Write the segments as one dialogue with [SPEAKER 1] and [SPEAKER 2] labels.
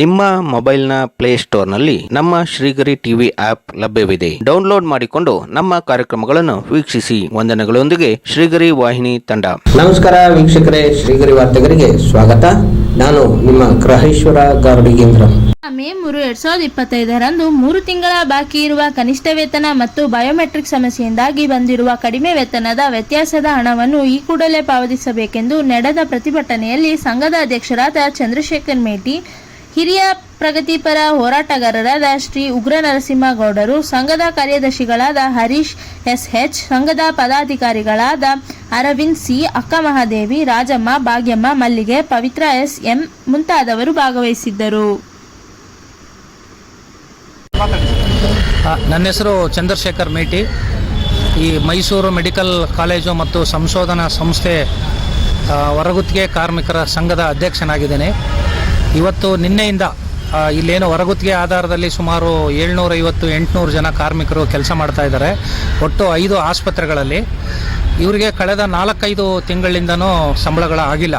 [SPEAKER 1] ನಿಮ್ಮ ಮೊಬೈಲ್ನ ಪ್ಲೇಸ್ಟೋರ್ನಲ್ಲಿ ನಮ್ಮ ಶ್ರೀಗರಿ ಟಿವಿ ಆಪ್ ಲಭ್ಯವಿದೆ. ಡೌನ್ಲೋಡ್ ಮಾಡಿಕೊಂಡು ನಮ್ಮ ಕಾರ್ಯಕ್ರಮಗಳನ್ನು ವೀಕ್ಷಿಸಿ. ವಂದನೆಗಳೊಂದಿಗೆ ಶ್ರೀಗರಿ ವಾಹಿನಿ ತಂಡ.
[SPEAKER 2] ನಮಸ್ಕಾರ ವೀಕ್ಷಕರೇ ಶ್ರೀಗರಿ ವಾರ್ತೆಗರಿಗೆ ಸ್ವಾಗತ. ನಾನು ನಿಮ್ಮ ಗ್ರಹೇಶ್ವರ ಗಾರುಡಿಗೇಂದ್ರ
[SPEAKER 3] ಮೇ ಮೂರು ಎರಡ್ ಸಾವಿರದ ಇಪ್ಪತ್ತೈದರಂದು ಮೂರು ತಿಂಗಳ ಬಾಕಿ ಇರುವ ಕನಿಷ್ಠ ವೇತನ ಮತ್ತು ಬಯೋಮೆಟ್ರಿಕ್ ಸಮಸ್ಯೆಯಿಂದಾಗಿ ಬಂದಿರುವ ಕಡಿಮೆ ವೇತನದ ವ್ಯತ್ಯಾಸದ ಹಣವನ್ನು ಈ ಕೂಡಲೇ ಪಾವತಿಸಬೇಕೆಂದು ನಡೆದ ಪ್ರತಿಭಟನೆಯಲ್ಲಿ ಸಂಘದ ಅಧ್ಯಕ್ಷರಾದ ಚಂದ್ರಶೇಖರ್ ಮೇಟಿ ಹಿರಿಯ ಪ್ರಗತಿಪರ ಹೋರಾಟಗಾರರಾದ ಶ್ರೀ ಉಗ್ರ ನರಸಿಂಹಗೌಡರು, ಸಂಘದ ಕಾರ್ಯದರ್ಶಿಗಳಾದ ಹರೀಶ್ ಎಸ್ ಎಚ್ ಸಂಘದ ಪದಾಧಿಕಾರಿಗಳಾದ ಅರವಿಂದ್ ಸಿ ಅಕ್ಕ ಮಹಾದೇವಿ ರಾಜಮ್ಮ ಭಾಗ್ಯಮ್ಮ, ಮಲ್ಲಿಗೆ, ಪವಿತ್ರ ಎಸ್ ಎಂ ಮುಂತಾದವರು ಭಾಗವಹಿಸಿದ್ದರು.
[SPEAKER 4] ನನ್ನ ಹೆಸರು ಚಂದ್ರಶೇಖರ್ ಮೇಟಿ. ಈ ಮೈಸೂರು ಮೆಡಿಕಲ್ ಕಾಲೇಜು ಮತ್ತು ಸಂಶೋಧನಾ ಸಂಸ್ಥೆ ಹೊರಗುತ್ತಿಗೆ ಕಾರ್ಮಿಕರ ಸಂಘದ ಅಧ್ಯಕ್ಷನಾಗಿದ್ದೇನೆ. ಇವತ್ತು ನಿನ್ನೆಯಿಂದ ಇಲ್ಲೇನೋ ಹೊರಗುತ್ತಿಗೆ ಆಧಾರದಲ್ಲಿ ಸುಮಾರು ಏಳ್ನೂರೈವತ್ತು, ಎಂಟುನೂರು ಜನ ಕಾರ್ಮಿಕರು ಕೆಲಸ ಮಾಡ್ತಾ ಇದ್ದಾರೆ. ಒಟ್ಟು ಐದು ಆಸ್ಪತ್ರೆಗಳಲ್ಲಿ. ಇವರಿಗೆ ಕಳೆದ ನಾಲ್ಕೈದು ತಿಂಗಳಿಂದನೂ ಸಂಬಳಗಳ ಆಗಿಲ್ಲ.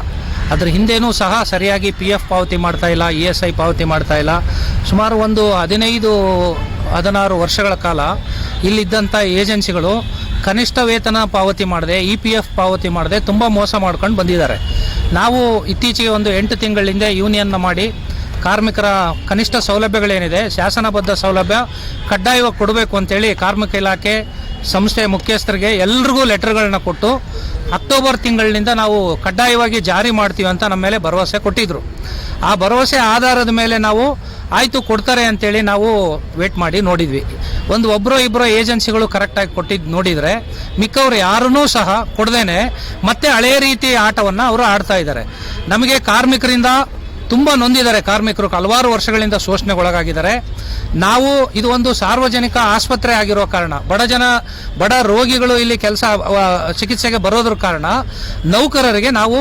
[SPEAKER 4] ಅದ್ರ ಹಿಂದೆನೂ ಸಹ ಸರಿಯಾಗಿ ಪಿ ಎಫ್ ಪಾವತಿ ಮಾಡ್ತಾ ಇಲ್ಲ ಇ ಎಸ್ ಐ ಪಾವತಿ ಮಾಡ್ತಾ ಇಲ್ಲ. ಸುಮಾರು ಒಂದು ಹದಿನೈದು, ಹದಿನಾರು ವರ್ಷಗಳ ಕಾಲ ಇಲ್ಲಿದ್ದಂಥ ಏಜೆನ್ಸಿಗಳು ಕನಿಷ್ಠ ವೇತನ ಪಾವತಿ ಮಾಡದೆ ಇ ಪಿ ಎಫ್ ಪಾವತಿ ಮಾಡದೆ ತುಂಬ ಮೋಸ ಮಾಡ್ಕೊಂಡು ಬಂದಿದ್ದಾರೆ. ನಾವು ಇತ್ತೀಚೆಗೆ ಒಂದು ಎಂಟು ತಿಂಗಳಿಂದ ಯೂನಿಯನ್ನ ಮಾಡಿ ಕಾರ್ಮಿಕರ ಕನಿಷ್ಠ ಸೌಲಭ್ಯಗಳೇನಿದೆ, ಶಾಸನಬದ್ಧ ಸೌಲಭ್ಯ ಕಡ್ಡಾಯವಾಗಿ ಕೊಡಬೇಕು ಅಂತೇಳಿ ಕಾರ್ಮಿಕ ಇಲಾಖೆ ಸಂಸ್ಥೆ ಮುಖ್ಯಸ್ಥರಿಗೆ ಎಲ್ರಿಗೂ ಲೆಟರ್ಗಳನ್ನ ಕೊಟ್ಟು ಅಕ್ಟೋಬರ್ ತಿಂಗಳಿನಿಂದ ನಾವು ಕಡ್ಡಾಯವಾಗಿ ಜಾರಿ ಮಾಡ್ತೀವಿ ಅಂತ ನಮ್ಮ ಮೇಲೆ ಭರವಸೆ ಕೊಟ್ಟಿದ್ರು. ಆ ಭರವಸೆ ಆಧಾರದ ಮೇಲೆ ನಾವು ಆಯಿತು ಕೊಡ್ತಾರೆ ಅಂತೇಳಿ ನಾವು ವೇಟ್ ಮಾಡಿ ನೋಡಿದ್ವಿ. ಒಂದು ಒಬ್ಬರೋ ಇಬ್ಬರೋ ಏಜೆನ್ಸಿಗಳು ಕರೆಕ್ಟಾಗಿ ಕೊಟ್ಟಿದ್ದು ನೋಡಿದರೆ ಮಿಕ್ಕವರು ಯಾರೂ ಸಹ ಕೊಡದೇನೆ ಮತ್ತೆ ಹಳೆಯ ರೀತಿ ಆಟವನ್ನು ಅವರು ಆಡ್ತಾ ಇದ್ದಾರೆ. ನಮಗೆ ಕಾರ್ಮಿಕರಿಂದ ತುಂಬ ನೊಂದಿದ್ದಾರೆ ಕಾರ್ಮಿಕರು. ಹಲವಾರು ವರ್ಷಗಳಿಂದ ಶೋಷಣೆಗೊಳಗಾಗಿದ್ದಾರೆ. ನಾವು ಇದು ಒಂದು ಸಾರ್ವಜನಿಕ ಆಸ್ಪತ್ರೆ ಆಗಿರೋ ಕಾರಣ. ಬಡ ಜನ, ಬಡ ರೋಗಿಗಳು ಇಲ್ಲಿ ಕೆಲಸ ಚಿಕಿತ್ಸೆಗೆ ಬರೋದ್ರ ಕಾರಣ ನೌಕರರಿಗೆ ನಾವು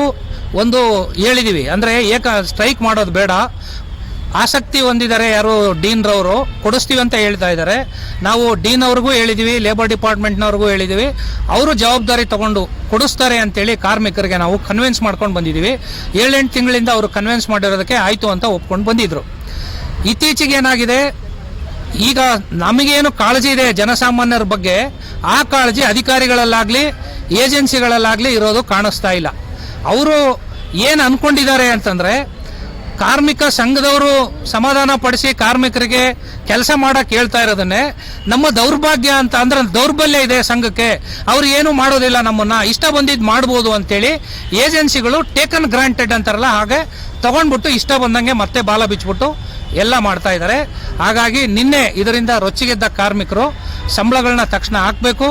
[SPEAKER 4] ಒಂದು ಹೇಳಿದೀವಿ. ಅಂದರೆ ಏಕ, ಸ್ಟ್ರೈಕ್ ಮಾಡೋದು ಬೇಡ. ಆಸಕ್ತಿ ಹೊಂದಿದ್ದಾರೆ ಯಾರು ಡೀನ್ ರವರು? ಕೊಡಿಸ್ತೀವಿ ಅಂತ ಹೇಳ್ತಾ ಇದ್ದಾರೆ. ನಾವು ಡೀನ್ ಅವ್ರಿಗೂ ಹೇಳಿದೀವಿ ಲೇಬರ್ ಡಿಪಾರ್ಟ್ಮೆಂಟ್ನವ್ರಿಗೂ ಹೇಳಿದೀವಿ. ಅವರು ಜವಾಬ್ದಾರಿ ತಗೊಂಡು ಕೊಡಿಸ್ತಾರೆ ಅಂತೇಳಿ ಕಾರ್ಮಿಕರಿಗೆ ನಾವು ಕನ್ವಿನ್ಸ್ ಮಾಡ್ಕೊಂಡು ಬಂದಿದ್ದೀವಿ ಏಳೆಂಟು ತಿಂಗಳಿಂದ ಅವರು ಕನ್ವಿನ್ಸ್ ಮಾಡಿರೋದಕ್ಕೆ ಆಯಿತು ಅಂತ ಒಪ್ಕೊಂಡು ಬಂದಿದ್ರು. ಇತ್ತೀಚೆಗೆ ಏನಾಗಿದೆ? ಈಗ ನಮಗೇನು ಕಾಳಜಿ ಇದೆ ಜನಸಾಮಾನ್ಯರ ಬಗ್ಗೆ, ಆ ಕಾಳಜಿ ಅಧಿಕಾರಿಗಳಲ್ಲಾಗಲಿ, ಏಜೆನ್ಸಿಗಳಲ್ಲಾಗಲಿ ಇರೋದು ಕಾಣಿಸ್ತಾ ಇಲ್ಲ. ಅವರು ಏನು ಅಂದ್ಕೊಂಡಿದ್ದಾರೆ ಅಂತಂದ್ರೆ ಕಾರ್ಮಿಕ ಸಂಘದವರು ಸಮಾಧಾನ ಪಡಿಸಿ ಕಾರ್ಮಿಕರಿಗೆ ಕೆಲಸ ಮಾಡಕ್ಕೆ ಹೇಳ್ತಾ ಇರೋದನ್ನೇ ನಮ್ಮ ದೌರ್ಭಾಗ್ಯ ಅಂತ ಅಂದ್ರೆ ದೌರ್ಬಲ್ಯ ಇದೆ ಸಂಘಕ್ಕೆ. ಅವ್ರು ಏನು ಮಾಡೋದಿಲ್ಲ ನಮ್ಮನ್ನ. ಇಷ್ಟ ಬಂದಿದ್ದು ಮಾಡ್ಬೋದು ಅಂತೇಳಿ ಏಜೆನ್ಸಿಗಳು ಟೇಕನ್ ಗ್ರಾಂಟೆಡ್ ಅಂತಾರಲ್ಲ, ಹಾಗೆ ತಗೊಂಡ್ಬಿಟ್ಟು ಇಷ್ಟ ಬಂದಂಗೆ ಮತ್ತೆ ಬಾಲ ಬಿಚ್ಚಿಬಿಟ್ಟು ಎಲ್ಲ ಮಾಡ್ತಾ ಇದ್ದಾರೆ. ಹಾಗಾಗಿ ನಿನ್ನೆ ಇದರಿಂದ ರೊಚ್ಚಿಗೆದ್ದ ಕಾರ್ಮಿಕರು ಸಂಬಳಗಳನ್ನ ತಕ್ಷಣ ಹಾಕಬೇಕು.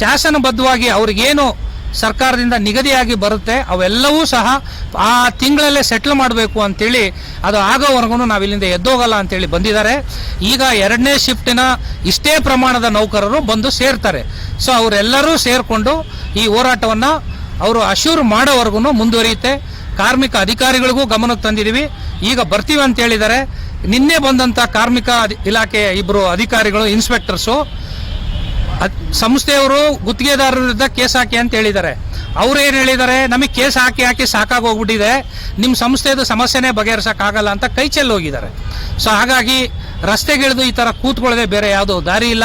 [SPEAKER 4] ಶಾಸನಬದ್ಧವಾಗಿ ಅವ್ರಿಗೇನು ಸರ್ಕಾರದಿಂದ ನಿಗದಿಯಾಗಿ ಬರುತ್ತೆ, ಅವೆಲ್ಲವೂ ಸಹ ಆ ತಿಂಗಳಲ್ಲೇ ಸೆಟ್ಲ್ ಮಾಡಬೇಕು ಅಂತೇಳಿ ಅದು ಆಗೋವರೆಗೂ ನಾವು ಇಲ್ಲಿಂದ ಎದ್ದೋಗಲ್ಲ ಅಂತೇಳಿ ಬಂದಿದ್ದಾರೆ. ಈಗ ಎರಡನೇ ಶಿಫ್ಟಿನ ಇಷ್ಟೇ ಪ್ರಮಾಣದ ನೌಕರರು ಬಂದು ಸೇರ್ತಾರೆ. ಸೊ ಅವರೆಲ್ಲರೂ ಸೇರಿಕೊಂಡು ಈ ಹೋರಾಟವನ್ನು ಅವರು ಅಶ್ಯೂರ್ ಮಾಡೋವರೆಗೂ ಮುಂದುವರಿಯುತ್ತೆ. ಕಾರ್ಮಿಕ ಅಧಿಕಾರಿಗಳಿಗೂ ಗಮನಕ್ಕೆ ತಂದಿದ್ದೀವಿ ಈಗ ಬರ್ತೀವಿ ಅಂತ ಹೇಳಿದ್ದಾರೆ. ನಿನ್ನೆ ಬಂದಂಥ ಕಾರ್ಮಿಕ ಇಲಾಖೆಯ ಇಬ್ಬರು ಅಧಿಕಾರಿಗಳು ಇನ್ಸ್ಪೆಕ್ಟರ್ಸು ಸಂಸ್ಥೆಯವರು ಗುತ್ತಿಗೆದಾರರ ವಿರುದ್ಧ ಕೇಸ್ ಹಾಕಿ ಅಂತ ಹೇಳಿದ್ದಾರೆ. ಅವ್ರು ಏನ್ ಹೇಳಿದ್ದಾರೆ? ನಮಗೆ ಕೇಸ್ ಹಾಕಿ ಹಾಕಿ ಸಾಕಾಗೋಗ್ಬಿಟ್ಟಿದೆ ನಿಮ್ಮ ಸಂಸ್ಥೆದು ಸಮಸ್ಯೆನೇ ಬಗೆಹರಿಸೋಕ್ಕಾಗಲ್ಲ ಅಂತ ಕೈ ಹೋಗಿದ್ದಾರೆ. ಸೊ ಹಾಗಾಗಿ ರಸ್ತೆಗಿಳಿದು ಈ ತರ ಕೂತ್ಕೊಳ್ಳದೆ ಬೇರೆ ಯಾವುದೋ ದಾರಿ ಇಲ್ಲ.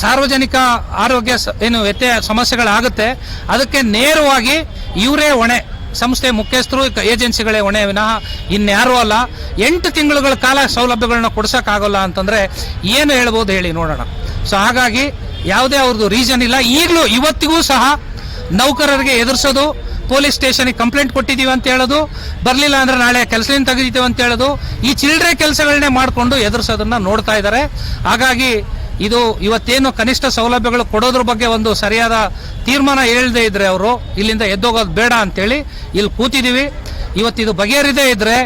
[SPEAKER 4] ಸಾರ್ವಜನಿಕ ಆರೋಗ್ಯ ಏನು ವ್ಯತ್ಯಯ ಸಮಸ್ಯೆಗಳಾಗುತ್ತೆ. ಅದಕ್ಕೆ ನೇರವಾಗಿ ಇವರೇ ಹೊಣೆ. ಸಂಸ್ಥೆ ಮುಖ್ಯಸ್ಥರು ಏಜೆನ್ಸಿಗಳೇ ಹೊಣೆ ವಿನಃ ಇನ್ಯಾರೂ ಅಲ್ಲ. ಎಂಟು ತಿಂಗಳುಗಳ ಕಾಲ ಸೌಲಭ್ಯಗಳನ್ನ ಕೊಡ್ಸಕ್ಕಾಗಲ್ಲ ಅಂತಂದ್ರೆ ಏನು ಹೇಳ್ಬೋದು ಹೇಳಿ ನೋಡೋಣ. ಸೊ ಹಾಗಾಗಿ ಯಾವುದೇ ಅವ್ರದ್ದು ರೀಸನ್ ಇಲ್ಲ. ಈಗಲೂ ಇವತ್ತಿಗೂ ಸಹ ನೌಕರರಿಗೆ ಎದುರಿಸೋದು ಪೊಲೀಸ್ ಸ್ಟೇಷನ್ಗೆ ಕಂಪ್ಲೇಂಟ್ ಕೊಟ್ಟಿದ್ದೀವಿ ಅಂತ ಹೇಳೋದು, ಬರಲಿಲ್ಲ ಅಂದರೆ ನಾಳೆ ಕೆಲಸದಿಂದ ತೆಗಿತೀವಿ ಅಂತ ಹೇಳೋದು, ಈ ಚಿಲ್ಡ್ರೆ ಕೆಲಸಗಳನ್ನೇ ಮಾಡಿಕೊಂಡು ಎದುರಿಸೋದನ್ನು ನೋಡ್ತಾ ಇದ್ದಾರೆ. ಹಾಗಾಗಿ ಇದು ಇವತ್ತೇನು ಕನಿಷ್ಠ ಸೌಲಭ್ಯಗಳು ಕೊಡೋದ್ರ ಬಗ್ಗೆ ಒಂದು ಸರಿಯಾದ ತೀರ್ಮಾನ ಹೇಳದೇ ಇದ್ರೆ ಅವರು, ಇಲ್ಲಿಂದ ಎದ್ದೋಗೋದು ಬೇಡ ಅಂತೇಳಿ ಇಲ್ಲಿ ಕೂತಿದ್ದೀವಿ. ಇವತ್ತಿದು ಬಗೆಹರಿದೇ ಇದ್ರೆ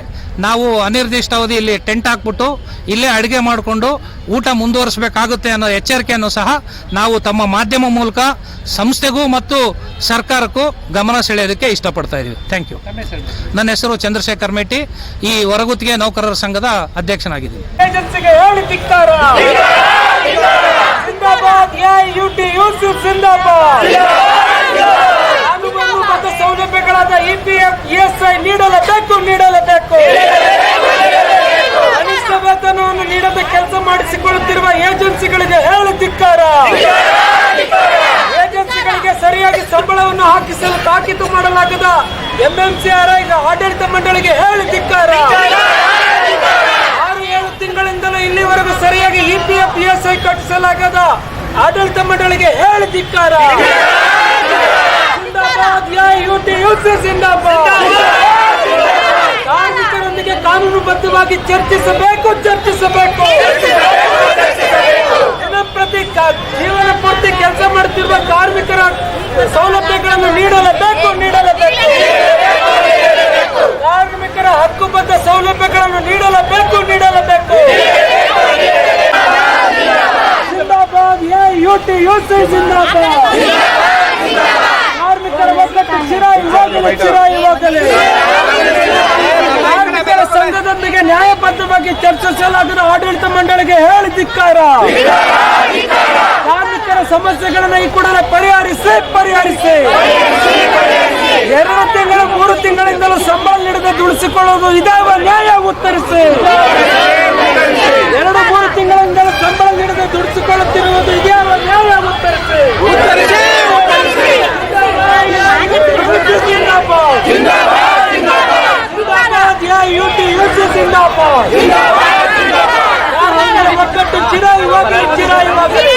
[SPEAKER 4] ನಾವು ಅನಿರ್ದಿಷ್ಟಾವಧಿ ಇಲ್ಲಿ ಟೆಂಟ್ ಹಾಕ್ಬಿಟ್ಟು ಇಲ್ಲೇ ಅಡುಗೆ ಮಾಡಿಕೊಂಡು ಊಟ ಮುಂದುವರಿಸಬೇಕಾಗುತ್ತೆ ಅನ್ನೋ ಎಚ್ಚರಿಕೆಯನ್ನು ಸಹ ನಾವು ತಮ್ಮ ಮಾಧ್ಯಮ ಮೂಲಕ ಸಂಸ್ಥೆಗೂ ಮತ್ತು ಸರ್ಕಾರಕ್ಕೂ ಗಮನ ಸೆಳೆಯೋದಕ್ಕೆ ಇಷ್ಟಪಡ್ತಾ ಇದ್ದೀವಿ. ಥ್ಯಾಂಕ್ ಯು ನನ್ನ ಹೆಸರು ಚಂದ್ರಶೇಖರ್ ಮೇಟಿ. ಈ ಹೊರಗುತ್ತಿಗೆ ನೌಕರರ ಸಂಘದ ಅಧ್ಯಕ್ಷನಾಗಿದ್ದೀನಿ.
[SPEAKER 5] ಸೌಲಭ್ಯಗಳಾದ ಇಪಿಎಫ್ ಇಎಸ್ಐ ನೀಡಲೇಬೇಕು ನೀಡಲೇಬೇಕು ಸಂಬಳವನ್ನು ನೀಡದೆ ಕೆಲಸ ಮಾಡಿಸಿಕೊಳ್ಳುತ್ತಿರುವ ಏಜೆನ್ಸಿಗಳಿಗೆ ಹೇಳಿ ಧಿಕ್ಕಾರ. ಏಜೆನ್ಸಿಗಳಿಗೆ ಸರಿಯಾಗಿ ಸಂಬಳವನ್ನು ಹಾಕಿಸಲು ತಾಕೀತು ಮಾಡಲಾಗದ ಎಂಎಂಸಿಆರ್ ಆಡಳಿತ ಮಂಡಳಿಗೆ ಹೇಳಿ ಧಿಕ್ಕಾರ. ಆರು, ಏಳು ತಿಂಗಳಿಂದಲೂ ಇಲ್ಲಿವರೆಗೂ ಸರಿಯಾಗಿ ಇಪಿಎಫ್ ಪಿಎಸ್ಐ ಕಟ್ಟಿಸಲಾಗದ ಆಡಳಿತ ಮಂಡಳಿಗೆ ಹೇಳಿ ಧಿಕ್ಕಾರ. ಕಾರ್ಮಿಕರೊಂದಿಗೆ ಕಾನೂನುಬದ್ಧವಾಗಿ ಚರ್ಚಿಸಬೇಕು. ಚರ್ಚಿಸಬೇಕು. ದಿನಪ್ರತಿ ಕ- ಜೀವನ ಪೂರ್ತಿ ಕೆಲಸ ಮಾಡುತ್ತಿರುವ ಕಾರ್ಮಿಕರ ಸೌಲಭ್ಯಗಳನ್ನು ನೀಡಲೇಬೇಕು ನೀಡಲೇಬೇಕು ಕಾರ್ಮಿಕರ ಹಕ್ಕುಬದ್ಧ ಸೌಲಭ್ಯಗಳನ್ನು ನೀಡಲೇಬೇಕು ನೀಡಲೇಬೇಕು ಜಿಂದಾಬಾದ್ ಯುಟಿ ಯುಸಿ ಜಿಂದಾಬಾದ್. ಕಾರ್ಮಿಕರ ಒಗ್ಗಟ್ಟು ಚಿರ ಇವಾಗಲೇ, ಚಿರ ಕಾರ್ಮಿಕರ ಸಂಘದೊಂದಿಗೆ ನ್ಯಾಯಬದ್ಧವಾಗಿ ಚರ್ಚಿಸಲಾಗದ ಆಡಳಿತ ಮಂಡಳಿಗೆ ಹೇಳಿ ಕಾರ್ಮಿಕರ ಸಮಸ್ಯೆಗಳನ್ನು ಈ ಕೂಡಲೇ ಪರಿಹರಿಸಿ ಪರಿಹರಿಸಿ. ಎರಡು ತಿಂಗಳು, ಮೂರು ತಿಂಗಳಿಂದಲೂ ಸಂಬಳ ನೀಡದೆ ದುಡಿಸಿಕೊಳ್ಳುವುದು ಇದಾವ ನ್ಯಾಯ ಉತ್ತರಿಸಿ. ಎರಡು, ಮೂರು ತಿಂಗಳಿಂದಲೂ ಸಂಬಳ ನೀಡದೆ ದುಡಿಸಿಕೊಳ್ಳುತ್ತಿರುವುದು ಇದ್ಯಾವ ನ್ಯಾಯ ಉತ್ತರಿಸಿ ಉತ್ತರಿಸಿ ಜಿಂದಾಬಾದ್ ಜಿಂದಾಬಾದ್ ಯಾ ಯುಟಿ ಯುಸಿ ಜಿಂದಾಬಾದ್ ಕಾರ್ಮಿಕರ ಒಗ್ಗಟ್ಟು ಚಿರಾಯುವಾಗಲಿ ಚಿರಾಯುವಾಗಲಿ